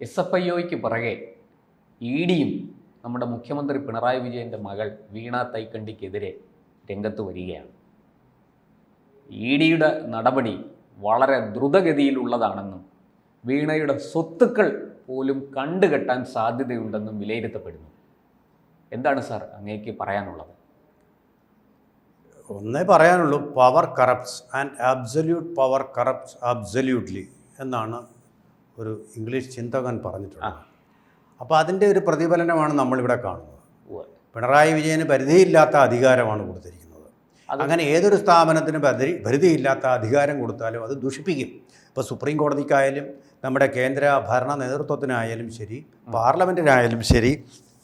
S F I ഒയ്ക്ക് പുറകെ E ഡിയും നമ്മുടെ മുഖ്യമന്ത്രി പിണറായി വിജയന്റെ മകൾ വീണ തൈക്കണ്ടിക്കെതിരെ രംഗത്ത് വരികയാണ്. ഇ ഡിയുടെ നടപടി വളരെ ദ്രുതഗതിയിലുള്ളതാണെന്നും വീണയുടെ സ്വത്തുക്കൾ പോലും കണ്ടുകെട്ടാൻ സാധ്യതയുണ്ടെന്നും വിലയിരുത്തപ്പെടുന്നു. എന്താണ് സാർ അങ്ങേക്ക് പറയാനുള്ളത്? ഒന്നേ പറയാനുള്ളൂ power corrupts and absolute power corrupts absolutely എന്നാണ് ഒരു ഇംഗ്ലീഷ് ചിന്തകൻ പറഞ്ഞിട്ടുണ്ട്. അപ്പോൾ അതിന്റെ ഒരു പ്രതിഫലനമാണ് നമ്മളിവിടെ കാണുന്നത്. പിണറായി വിജയന് പരിധിയില്ലാത്ത അധികാരമാണ് കൊടുത്തിരിക്കുന്നത്. അങ്ങനെ ഏതൊരു സ്ഥാപനത്തിന് പരിധി പരിധിയില്ലാത്ത അധികാരം കൊടുത്താലും അത് ദുഷിപ്പിക്കും. ഇപ്പോൾ സുപ്രീം കോടതിക്കായാലും നമ്മുടെ കേന്ദ്ര ഭരണ നേതൃത്വത്തിനായാലും ശരി പാർലമെന്റിനായാലും ശരി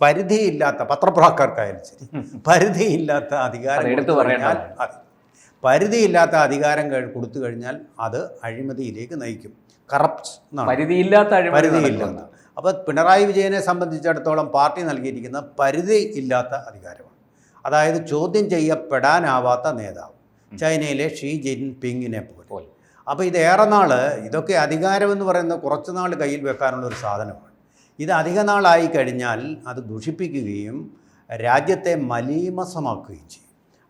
പരിധിയില്ലാത്ത പത്രപ്രവർത്തകർക്കായാലും ശരി പരിധിയില്ലാത്ത അധികാരം എടുത്തു പറഞ്ഞാൽ അതെ പരിധിയില്ലാത്ത അധികാരം കൊടുത്തു കഴിഞ്ഞാൽ അത് അഴിമതിയിലേക്ക് നയിക്കും. കറപ്റ്റ് പരിധിയില്ലാത്ത പരിധിയില്ലാത്ത. അപ്പോൾ പിണറായി വിജയനെ സംബന്ധിച്ചിടത്തോളം പാർട്ടി നൽകിയിരിക്കുന്ന പരിധി ഇല്ലാത്ത അധികാരമാണ്. അതായത് ചോദ്യം ചെയ്യപ്പെടാനാവാത്ത നേതാവ്. ചൈനയിലെ ഷീ ജിൻപിങ്ങിനെ പോലെ. പോലെ. അപ്പോൾ ഇത് ഏറെ നാൾ ഇതൊക്കെ അധികാരമെന്ന് പറയുന്ന കുറച്ച് നാൾ കയ്യിൽ വെക്കാനുള്ള ഒരു സാധനമാണ്. ഇത് അധിക നാളായി കഴിഞ്ഞാൽ അത് ദുഷിപ്പിക്കുകയും രാജ്യത്തെ മലീമസമാക്കുകയും ചെയ്യും.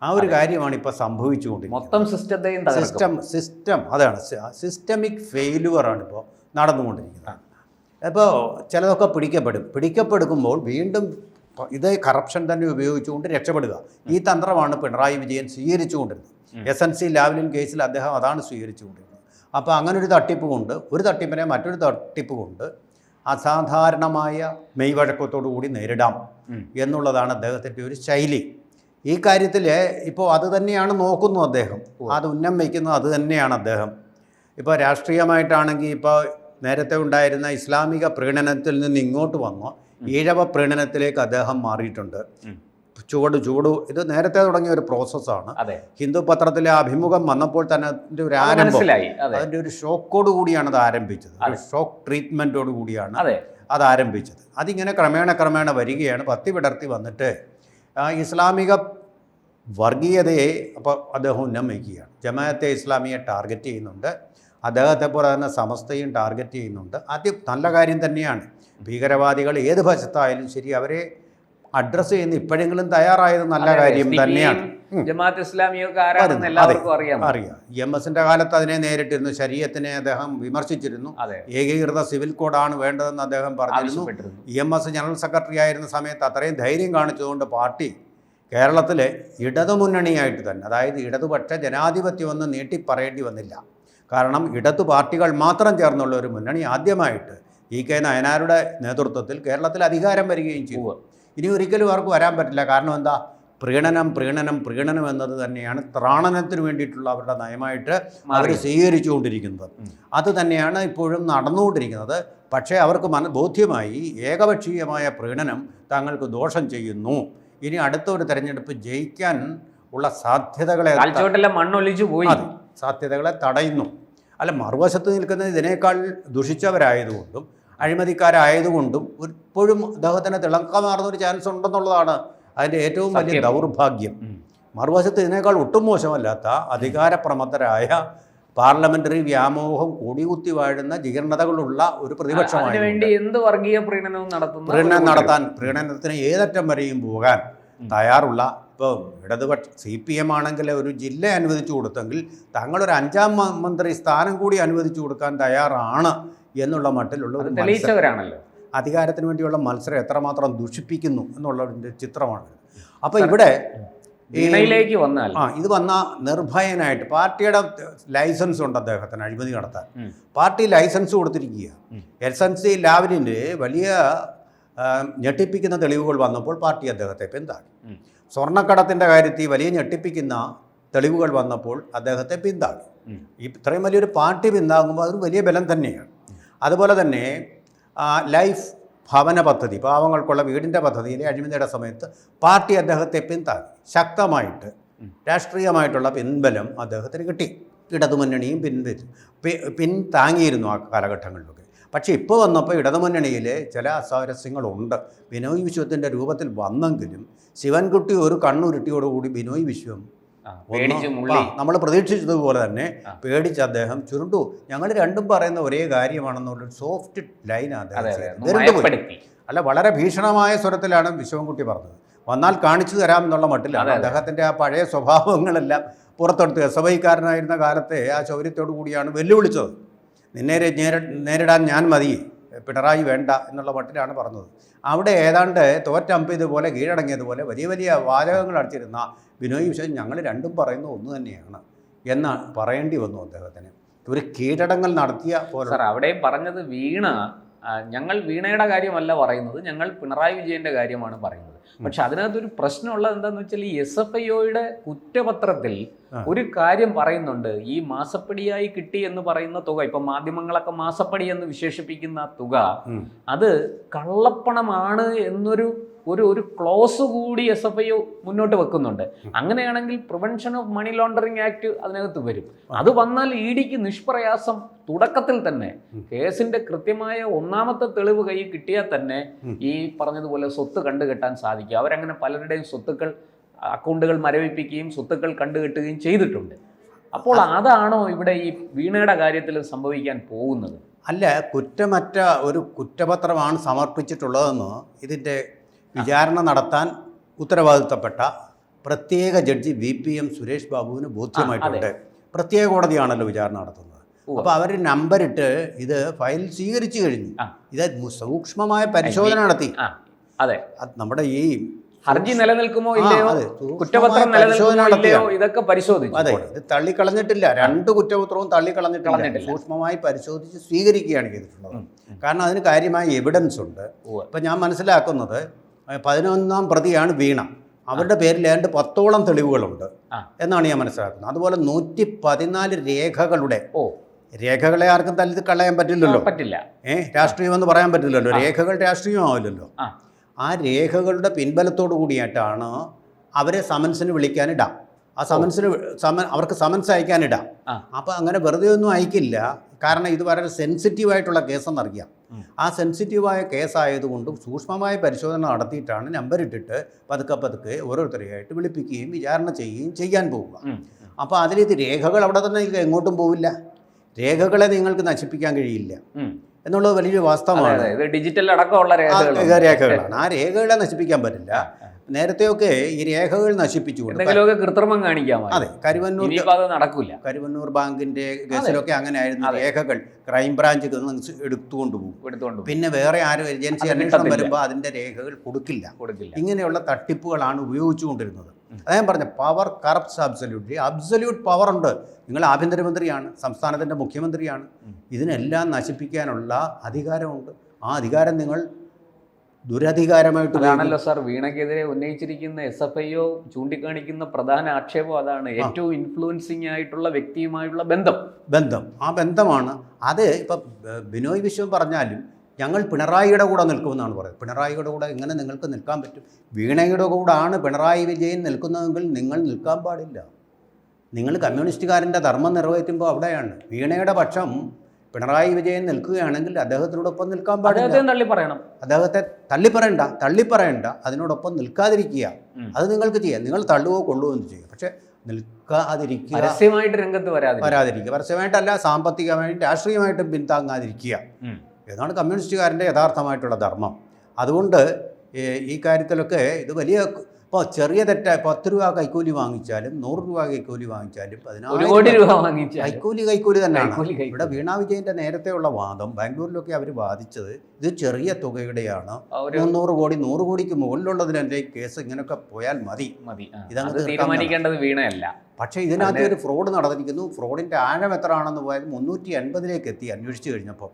ആ ഒരു കാര്യമാണ് ഇപ്പോൾ സംഭവിച്ചുകൊണ്ടിരിക്കുന്നത്. മൊത്തം സിസ്റ്റത്തെയും സിസ്റ്റം സിസ്റ്റം അതാണ്. സിസ്റ്റമിക് ഫെയിലുവറാണ് ഇപ്പോൾ നടന്നുകൊണ്ടിരിക്കുന്നത്. അപ്പോൾ ചിലതൊക്കെ പിടിക്കപ്പെടും. പിടിക്കപ്പെടുമ്പോൾ വീണ്ടും ഇതേ കറപ്ഷൻ തന്നെ ഉപയോഗിച്ചുകൊണ്ട് രക്ഷപ്പെടുക. ഈ തന്ത്രമാണ് പിണറായി വിജയൻ സ്വീകരിച്ചുകൊണ്ടിരുന്നത്. എസ് എൻ സി ലാവ്ലിൻ കേസിൽ അദ്ദേഹം അതാണ് സ്വീകരിച്ചുകൊണ്ടിരുന്നത്. അപ്പോൾ അങ്ങനെ ഒരു തട്ടിപ്പ് കൊണ്ട് ഒരു തട്ടിപ്പിനെ മറ്റൊരു തട്ടിപ്പ് കൊണ്ട് അസാധാരണമായ മെയ് വഴക്കത്തോടു കൂടി നേരിടാം എന്നുള്ളതാണ് അദ്ദേഹത്തിന്റെ ഒരു ശൈലി. ഈ കാര്യത്തിൽ ഇപ്പോൾ അത് തന്നെയാണ് നോക്കുന്നു അദ്ദേഹം. അത് ഉന്നം വയ്ക്കുന്നത് അത് തന്നെയാണ് അദ്ദേഹം. ഇപ്പോൾ രാഷ്ട്രീയമായിട്ടാണെങ്കിൽ ഇപ്പോൾ നേരത്തെ ഉണ്ടായിരുന്ന ഇസ്ലാമിക പ്രീണനത്തിൽ നിന്ന് ഇങ്ങോട്ട് വന്നു. ഈഴവ പ്രീണനത്തിലേക്ക് അദ്ദേഹം മാറിയിട്ടുണ്ട്. ചുവട് ചുവട് ഇത് നേരത്തെ തുടങ്ങിയ ഒരു പ്രോസസ്സാണ്. ഹിന്ദു പത്രത്തിലെ അഭിമുഖം വന്നപ്പോൾ തന്നെ അതിന്റെ ഒരു ആരംഭം അതിന്റെ ഒരു ഷോക്കോട് കൂടിയാണ് അത് ആരംഭിച്ചത്. ഒരു ഷോക്ക് ട്രീറ്റ്മെന്റോട് കൂടിയാണ് അതെ. അത് ആരംഭിച്ചത്. അതിങ്ങനെ ക്രമേണ ക്രമേണ വരികയാണ്. പത്തി വിടർത്തി വന്നിട്ട് ആ, ഇസ്ലാമിക വർഗീയതയെ അപ്പോൾ അദ്ദേഹം ഉന്നമിക്കുകയാണ് ജമാഅത്തെ ഇസ്ലാമിയെ ടാർഗറ്റ് ചെയ്യുന്നുണ്ട്. അദ്ദേഹത്തെ പോലെ തന്നെ സമസ്തയും ടാർഗറ്റ് ചെയ്യുന്നുണ്ട്. അത് നല്ല കാര്യം തന്നെയാണ്. ഭീകരവാദികൾ ഏത് വശത്തായാലും ശരി അവരെ അഡ്രസ്സ് ചെയ്യുന്ന ഇപ്പോഴെങ്കിലും തയ്യാറായത് നല്ല കാര്യം തന്നെയാണ്. ജമാഅത്ത് ഇസ്ലാമിയൊക്കെ ആരാണെന്ന് എല്ലാവർക്കും അറിയാം. അറിയാം. ഇ എം എസിന്റെ കാലത്ത് അതിനെ നേരിട്ടിരുന്നു. ശരീരത്തിനെ അദ്ദേഹം വിമർശിച്ചിരുന്നു. ഏകീകൃത സിവിൽ കോഡാണ് വേണ്ടതെന്ന് അദ്ദേഹം പറഞ്ഞിരുന്നു. E M S general secretary ആയിരുന്ന സമയത്ത് അത്രയും ധൈര്യം കാണിച്ചതുകൊണ്ട് പാർട്ടി കേരളത്തിലെ ഇടതുമുന്നണിയായിട്ട് തന്നെ അതായത് ഇടതുപക്ഷ ജനാധിപത്യമൊന്നും നീട്ടി നീട്ടിപ്പറയേണ്ടി വന്നില്ല. കാരണം ഇടതു പാർട്ടികൾ മാത്രം ചേർന്നുള്ള ഒരു മുന്നണി ആദ്യമായിട്ട് ഇ കെ നയനാരുടെ നേതൃത്വത്തിൽ കേരളത്തിൽ അധികാരം വരികയും ചെയ്തു. ഇനി ഒരിക്കലും അവർക്ക് വരാൻ പറ്റില്ല. കാരണം എന്താ? പ്രീണനം പ്രീണനം പ്രീണനം എന്നത് തന്നെയാണ് ത്രാണനത്തിന് വേണ്ടിയിട്ടുള്ള അവരുടെ നയമായിട്ട് അവർ. സ്വീകരിച്ചുകൊണ്ടിരിക്കുന്നത്. അത് തന്നെയാണ് ഇപ്പോഴും നടന്നുകൊണ്ടിരിക്കുന്നത്. പക്ഷേ അവർക്ക് മന ബോധ്യമായി ഏകപക്ഷീയമായ പ്രീണനം തങ്ങൾക്ക് ദോഷം ചെയ്യുന്നു. ഇനി അടുത്ത ഒരു തെരഞ്ഞെടുപ്പ് ജയിക്കാൻ ഉള്ള സാധ്യതകളെ മണ്ണൊലിച്ചു പോയി. സാധ്യതകളെ തടയുന്നു. അല്ല മറുവശത്ത് നിൽക്കുന്നത് ഇതിനേക്കാൾ ദുഷിച്ചവരായതുകൊണ്ടും അഴിമതിക്കാരായതുകൊണ്ടും ഇപ്പോഴും അദ്ദേഹത്തിന് തിളക്കമാർന്ന ഒരു ചാൻസ് ഉണ്ടെന്നുള്ളതാണ് അതിന്റെ ഏറ്റവും വലിയ ദൗർഭാഗ്യം. മറുവശത്ത് ഇതിനേക്കാൾ ഒട്ടും മോശമല്ലാത്ത അധികാരപ്രമത്തരായ പാർലമെന്ററി വ്യാമോഹം കൂടികുത്തി വാഴുന്ന ജീർണതകളുള്ള ഒരു പ്രതിപക്ഷമാണ് അതിനുവേണ്ടി എന്ത് വർഗീയ പ്രീണനവും നടത്തുന്നു പ്രീണനം നടത്താൻ പ്രീണനത്തിന് ഏതറ്റം വരെയും പോകാൻ തയ്യാറുള്ള ഇപ്പോൾ ഇടതുപക്ഷ സി പി എം ആണെങ്കിൽ ഒരു ജില്ല അനുവദിച്ചു കൊടുത്തെങ്കിൽ തങ്ങളൊരു അഞ്ചാം മന്ത്രി സ്ഥാനം കൂടി അനുവദിച്ചു കൊടുക്കാൻ തയ്യാറാണ് എന്നുള്ള മട്ടിലുള്ള ഒരു തെളിയിച്ചവരാണല്ലോ. അധികാരത്തിന് വേണ്ടിയുള്ള മത്സരം എത്രമാത്രം ദുഷിപ്പിക്കുന്നു എന്നുള്ളതിന്റെ ചിത്രമാണ്. അപ്പോൾ ഇവിടെ ഇണയിലേക്ക് വന്നാൽ ആ ഇത് വന്ന നിർഭയനായിട്ട് പാർട്ടിയുടെ ലൈസൻസ് ഉണ്ട് അദ്ദേഹത്തിന് അഴിമതി നടത്താൻ. പാർട്ടി ലൈസൻസ് കൊടുത്തിരിക്കുക. എസ് എൻ സി ലാവലിന്റെ വലിയ ഞെട്ടിപ്പിക്കുന്ന തെളിവുകൾ വന്നപ്പോൾ പാർട്ടി അദ്ദേഹത്തെ പിന്താങ്ങി. സ്വർണക്കടത്തിന്റെ കാര്യത്തിൽ വലിയ ഞെട്ടിപ്പിക്കുന്ന തെളിവുകൾ വന്നപ്പോൾ അദ്ദേഹത്തെ പിന്താങ്ങി ഇത്രയും വലിയൊരു പാർട്ടി പിന്താങ്ങുമ്പോൾ അതൊരു വലിയ ബലം തന്നെയാണ്. അതുപോലെ തന്നെ ലൈഫ് ഭവന പദ്ധതി പാവങ്ങൾക്കുള്ള വീടിന്റെ പദ്ധതിയിലെ അഴിമതിയുടെ സമയത്ത് പാർട്ടി അദ്ദേഹത്തെ പിന്താങ്ങി. ശക്തമായിട്ട് രാഷ്ട്രീയമായിട്ടുള്ള പിൻബലം അദ്ദേഹത്തിന് കിട്ടി. ഇടതുമുന്നണിയും പിൻവലിച്ചു പിൻതാങ്ങിയിരുന്നു ആ കാലഘട്ടങ്ങളിലൊക്കെ. പക്ഷേ ഇപ്പോൾ വന്നപ്പോൾ ഇടതുമുന്നണിയിൽ ചില അസ്വാരസ്യങ്ങളുണ്ട്. ബിനോയ് വിശ്വത്തിന്റെ രൂപത്തിൽ വന്നെങ്കിലും ശിവൻകുട്ടി ഒരു കണ്ണുരുട്ടിയോടുകൂടി ബിനോയ് വിശ്വം നമ്മൾ പ്രതീക്ഷിച്ചതുപോലെ തന്നെ പേടിച്ച അദ്ദേഹം ചുരുണ്ടു. ഞങ്ങൾ രണ്ടും പറയുന്ന ഒരേ കാര്യമാണെന്നുള്ള സോഫ്റ്റ് ലൈൻ അല്ല വളരെ ഭീഷണമായ സ്വരത്തിലാണ് വിശ്വൻകുട്ടി പറഞ്ഞത്. വന്നാൽ കാണിച്ചു തരാമെന്നുള്ള മട്ടിലാണ്. അതെ, അതെ. അദ്ദേഹത്തിന്റെ ആ പഴയ സ്വഭാവങ്ങളെല്ലാം പുറത്തെടുത്ത് എസ് എഫ് ഐക്കാരനായിരുന്ന കാലത്തെ ആ ശൗര്യത്തോടു കൂടിയാണ് വെല്ലുവിളിച്ചത്. നിന്നെ നേരിടാൻ ഞാൻ മതി. പിണറായി വേണ്ട എന്നുള്ള മട്ടിലാണ് പറഞ്ഞത്. അവിടെ ഏതാണ്ട് തോറ്റമ്പിയതുപോലെ കീഴടങ്ങിയതുപോലെ വലിയ വലിയ വാചകങ്ങൾ അടിച്ചിരുന്ന ബിനോയ് വിശ്വൻ ഞങ്ങൾ രണ്ടും പറയുന്ന ഒന്ന് തന്നെയാണ് എന്ന് പറയേണ്ടി വന്നു അദ്ദേഹത്തിന്. ഒരു കീഴടങ്ങൽ നടത്തിയ പോലെ സാർ അവിടെയും പറഞ്ഞത് വീണ ഞങ്ങൾ വീണയുടെ കാര്യമല്ല പറയുന്നത് ഞങ്ങൾ പിണറായി വിജയന്റെ കാര്യമാണ് പറയുന്നത്. പക്ഷെ അതിനകത്തൊരു പ്രശ്നമുള്ളത് എന്താന്ന് വെച്ചാൽ ഈ എസ് എഫ് ഐ കുറ്റപത്രത്തിൽ ഒരു കാര്യം പറയുന്നുണ്ട്. ഈ മാസപ്പടിയായി കിട്ടി എന്ന് പറയുന്ന തുക ഇപ്പൊ മാധ്യമങ്ങളൊക്കെ മാസപ്പടി എന്ന് വിശേഷിപ്പിക്കുന്ന തുക അത് കള്ളപ്പണമാണ് എന്നൊരു ഒരു ഒരു ക്ലോസ് കൂടി എസ് എഫ് ഐ മുന്നോട്ട് വെക്കുന്നുണ്ട്. അങ്ങനെയാണെങ്കിൽ prevention of money laundering act അതിനകത്ത് വരും. അത് വന്നാൽ ഇ ഡിക്ക് നിഷ്പ്രയാസം തുടക്കത്തിൽ തന്നെ കേസിന്റെ കൃത്യമായ ഒന്നാമത്തെ തെളിവ് കൈ കിട്ടിയാൽ തന്നെ ഈ പറഞ്ഞതുപോലെ സ്വത്ത് കണ്ടുകെട്ടാൻ സാധിക്കും. അവരങ്ങനെ പലരുടെയും സ്വത്തുക്കൾ അക്കൗണ്ടുകൾ മരവിപ്പിക്കുകയും സ്വത്തുക്കൾ കണ്ടുകെട്ടുകയും ചെയ്തിട്ടുണ്ട്. അപ്പോൾ അതാണോ ഇവിടെ ഈ വീണയുടെ കാര്യത്തിൽ സംഭവിക്കാൻ പോകുന്നത്? അല്ല കുറ്റമറ്റ ഒരു കുറ്റപത്രമാണ് സമർപ്പിച്ചിട്ടുള്ളതെന്ന് ഇതിന്റെ വിചാരണ നടത്താൻ ഉത്തരവാദിത്തപ്പെട്ട പ്രത്യേക judge V P M Suresh ബാബുവിന് ബോധ്യമായിട്ടുണ്ട്. പ്രത്യേക കോടതിയാണല്ലോ വിചാരണ നടത്തുന്നത്. അപ്പോൾ അവർ നമ്പറിട്ട് ഇത് ഫയൽ സ്വീകരിച്ചു കഴിഞ്ഞു. ഇത് സൂക്ഷ്മമായ പരിശോധന നടത്തി. അതെ. നമ്മുടെ ഈ ഹർജി നിലനിൽക്കുമോ ഇല്ലയോ? അതെ. കുറ്റപത്രം നിലനിൽക്കുമോ ഇല്ലയോ? ഇതൊക്കെ പരിശോധിച്ചു. അതെ. ഇത് തള്ളിക്കളഞ്ഞിട്ടില്ല. രണ്ട് കുറ്റപത്രവും തള്ളിക്കളഞ്ഞിട്ടില്ല. കളഞ്ഞിട്ടില്ല. സൂക്ഷ്മമായി പരിശോധിച്ച് സ്വീകരിക്കുകയാണ് ചെയ്തിട്ടുള്ളത്. കാരണം അതിന് കാര്യമായ എവിഡൻസ് ഉണ്ട്. ഇപ്പൊ ഞാൻ മനസ്സിലാക്കുന്നത് പതിനൊന്നാം പ്രതിയാണ് വീണ. അവരുടെ പേരിൽ ഏതാണ്ട് പത്തോളം തെളിവുകളുണ്ട്. എന്നാണ് ഞാൻ മനസ്സിലാക്കുന്നത്. അതുപോലെ നൂറ്റി പതിനാല് രേഖകളുടെ ഓ. രേഖകളെ ആർക്കും തല്ലി കളയാൻ പറ്റില്ലല്ലോ. പറ്റില്ല. ഏ രാഷ്ട്രീയം എന്ന് പറയാൻ പറ്റില്ലല്ലോ. രേഖകൾ രാഷ്ട്രീയമാവില്ലല്ലോ. ആ. ആ രേഖകളുടെ പിൻബലത്തോടു കൂടിയിട്ടാണ് അവരെ സമൻസിന് വിളിക്കാനിടാം. ആ സമൻസിന് സമൻ അവർക്ക് സമൻസ് അയക്കാനിടാം. അപ്പം അങ്ങനെ വെറുതെ ഒന്നും അയക്കില്ല. കാരണം ഇത് വളരെ സെൻസിറ്റീവ് ആയിട്ടുള്ള കേസെന്നറിയാം അറിയാം. ആ സെൻസിറ്റീവായ കേസായതുകൊണ്ട് സൂക്ഷ്മമായ പരിശോധന നടത്തിയിട്ടാണ് നമ്പർ ഇട്ടിട്ട് പതുക്കെ പതുക്കെ ഓരോരുത്തരെയായിട്ട് വിളിപ്പിക്കുകയും വിചാരണ ചെയ്യുകയും ചെയ്യാൻ പോവുക. അപ്പോൾ അതിലേത് രേഖകൾ അവിടെ തന്നെ എങ്ങോട്ടും പോവില്ല. രേഖകളെ നിങ്ങൾക്ക് നശിപ്പിക്കാൻ കഴിയില്ല. എന്നുള്ളത് വലിയൊരു വാസ്തവമാണ്. ഡിജിറ്റൽ അടക്കമുള്ള രേഖകളാണ്. ആ രേഖകളെ നശിപ്പിക്കാൻ പറ്റില്ല. നേരത്തെയൊക്കെ ഈ രേഖകൾ നശിപ്പിച്ചുകൊണ്ട് കൃത്രിമം കാണിക്കാമോ അതെ കരുവന്നൂർ നടക്കില്ല കരുവന്നൂർ ബാങ്കിന്റെ കേസിലൊക്കെ അങ്ങനെ ആയിരുന്നു അതെ. രേഖകൾ. ക്രൈംബ്രാഞ്ച് എടുത്തുകൊണ്ട് പോകും. പിന്നെ വേറെ ആരും ഏജൻസി അന്വേഷണം. വരുമ്പോൾ അതിന്റെ രേഖകൾ കൊടുക്കില്ല. കൊടുക്കില്ല. ഇങ്ങനെയുള്ള തട്ടിപ്പുകളാണ് ഉപയോഗിച്ചുകൊണ്ടിരുന്നത്. അതാ ഞാൻ പറഞ്ഞ power corrupts absolutely. Absolute power ഉണ്ട് നിങ്ങൾ ആഭ്യന്തരമന്ത്രിയാണ് സംസ്ഥാനത്തിന്റെ മുഖ്യമന്ത്രിയാണ്. ഇതിനെല്ലാം നശിപ്പിക്കാനുള്ള അധികാരമുണ്ട്. ആ അധികാരം നിങ്ങൾ ദുരധികാരമായിട്ട്. അതാണല്ലോ സാർ. വീണയ്ക്കെതിരെ ഉന്നയിച്ചിരിക്കുന്ന എസ് എഫ് ഐ ഒ ചൂണ്ടിക്കാണിക്കുന്ന പ്രധാന ആക്ഷേപം അതാണ്. ഏറ്റവും ഇൻഫ്ലുവൻസിങ് ആയിട്ടുള്ള വ്യക്തിയുമായുള്ള ബന്ധം. ബന്ധം. ആ ബന്ധമാണ്. അത് ഇപ്പം ബിനോയ് വിശ്വം പറഞ്ഞാലും ഞങ്ങൾ പിണറായിയുടെ കൂടെ നിൽക്കുമെന്നാണ് പറയുന്നത്. പിണറായിയുടെ കൂടെ എങ്ങനെ നിങ്ങൾക്ക് നിൽക്കാൻ പറ്റും? വീണയുടെ കൂടാണ് പിണറായി വിജയൻ നിൽക്കുന്നതെങ്കിൽ നിങ്ങൾ നിൽക്കാൻ പാടില്ല. നിങ്ങൾ കമ്മ്യൂണിസ്റ്റുകാരന്റെ ധർമ്മം നിറവേറ്റുമ്പോൾ അവിടെയാണ്. വീണയുടെ പക്ഷം പിണറായി വിജയൻ നിൽക്കുകയാണെങ്കിൽ അദ്ദേഹത്തിനോടൊപ്പം നിൽക്കാൻ പാടില്ല. അദ്ദേഹത്തെ തള്ളി പറയണം. അദ്ദേഹത്തെ തള്ളിപ്പറയണ്ട തള്ളിപ്പറയണ്ട അതിനോടൊപ്പം നിൽക്കാതിരിക്കുക. അത് നിങ്ങൾക്ക് ചെയ്യാം. നിങ്ങൾ തള്ളുവോ കൊള്ളുവോ എന്ന് ചെയ്യുക പക്ഷെ നിൽക്കാതിരിക്കുക പരസ്യമായിട്ട് രംഗത്ത് വരാതെ വരാതിരിക്കുക. പരസ്യമായിട്ടല്ല സാമ്പത്തികമായിട്ടും രാഷ്ട്രീയമായിട്ടും പിന്താങ്ങാതിരിക്കുക. ഇതാണ് എന്നാണ് കമ്മ്യൂണിസ്റ്റുകാരന്റെ യഥാർത്ഥമായിട്ടുള്ള ധർമ്മം. അതുകൊണ്ട് ഈ കാര്യത്തിലൊക്കെ ഇത് വലിയ ഇപ്പോൾ ചെറിയ തെറ്റായി പത്ത് രൂപ കൈക്കൂലി വാങ്ങിച്ചാലും നൂറ് രൂപ കൈക്കൂലി വാങ്ങിച്ചാലും പതിനായിരം രൂപ വാങ്ങിച്ചാൽ കൈക്കൂലി കൈക്കൂലി തന്നെയാണ്. ഇവിടെ വീണ വിജയന്റെ നേരത്തെയുള്ള വാദം ബാംഗ്ലൂരിലൊക്കെ അവർ വാദിച്ചത് ഇത് ചെറിയ തുകയുടെയാണ്. മുന്നൂറ് കോടി നൂറ് കോടിക്ക് മുകളിലുള്ളതിനെന്റെ കേസ് ഇങ്ങനെയൊക്കെ പോയാൽ മതി. മതി. ഇതാണ് തീരുമാനിക്കേണ്ടത് വീണയല്ല. പക്ഷേ ഇതിനകത്ത് ഒരു ഫ്രോഡ് നടന്നിരിക്കുന്നു. ഫ്രോഡിന്റെ ആഴം എത്ര ആണെന്ന് പോയാലും മുന്നൂറ്റി എൺപതിലേക്ക് എത്തി അന്വേഷിച്ചു കഴിഞ്ഞപ്പോൾ.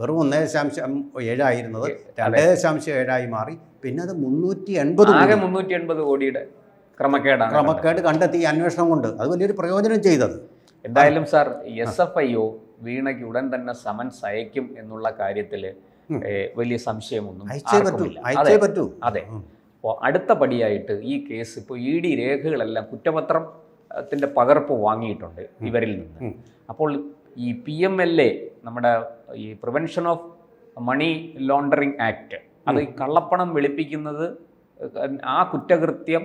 വെറും ഒന്നേ ദശാംശം ഏഴായിരുന്നത്. രണ്ടേ ദശാംശം ഏഴായി മാറി. പിന്നെ അത് മുന്നൂറ്റി എൺപത് മുന്നൂറ്റി എൺപത് കോടിയുടെ ക്രമക്കേടാണ്. ക്രമക്കേട് കണ്ടെത്തി അന്വേഷണം കൊണ്ട്. അത് വലിയൊരു പ്രയോജനം ചെയ്തത്. എന്തായാലും sir S F I O വീണയ്ക്ക് ഉടൻ തന്നെ സമൻസ് അയക്കും എന്നുള്ള കാര്യത്തിൽ വലിയ സംശയമൊന്നും അയച്ചേ പറ്റൂ. അതെ. അപ്പോൾ അടുത്ത പടിയായിട്ട് ഈ കേസ് ഇപ്പോൾ ഇ ഡി രേഖകളെല്ലാം കുറ്റപത്രത്തിന്റെ പകർപ്പ് വാങ്ങിയിട്ടുണ്ട് ഇവരിൽ നിന്ന്. അപ്പോൾ ഈ പി എം എൽ എ നമ്മുടെ ഈ prevention of money laundering act അത് ഈ കള്ളപ്പണം വെളുപ്പിക്കുന്നത് ആ കുറ്റകൃത്യം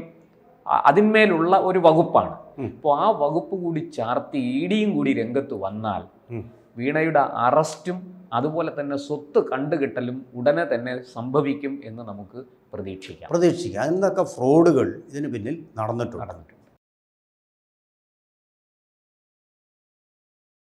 അതിന്മേലുള്ള ഒരു വകുപ്പാണ്. അപ്പോൾ ആ വകുപ്പ് കൂടി ചാർത്തി ഇടിയും ഡിയും കൂടി രംഗത്ത് വന്നാൽ വീണയുടെ അറസ്റ്റും അതുപോലെ തന്നെ സ്വത്ത് കണ്ടുകിട്ടലും ഉടനെ തന്നെ സംഭവിക്കും എന്ന് നമുക്ക് പ്രതീക്ഷിക്കാം. പ്രതീക്ഷിക്കാം. എന്തൊക്കെ ഫ്രോഡുകൾ ഇതിന് പിന്നിൽ നടന്നിട്ടുണ്ട്.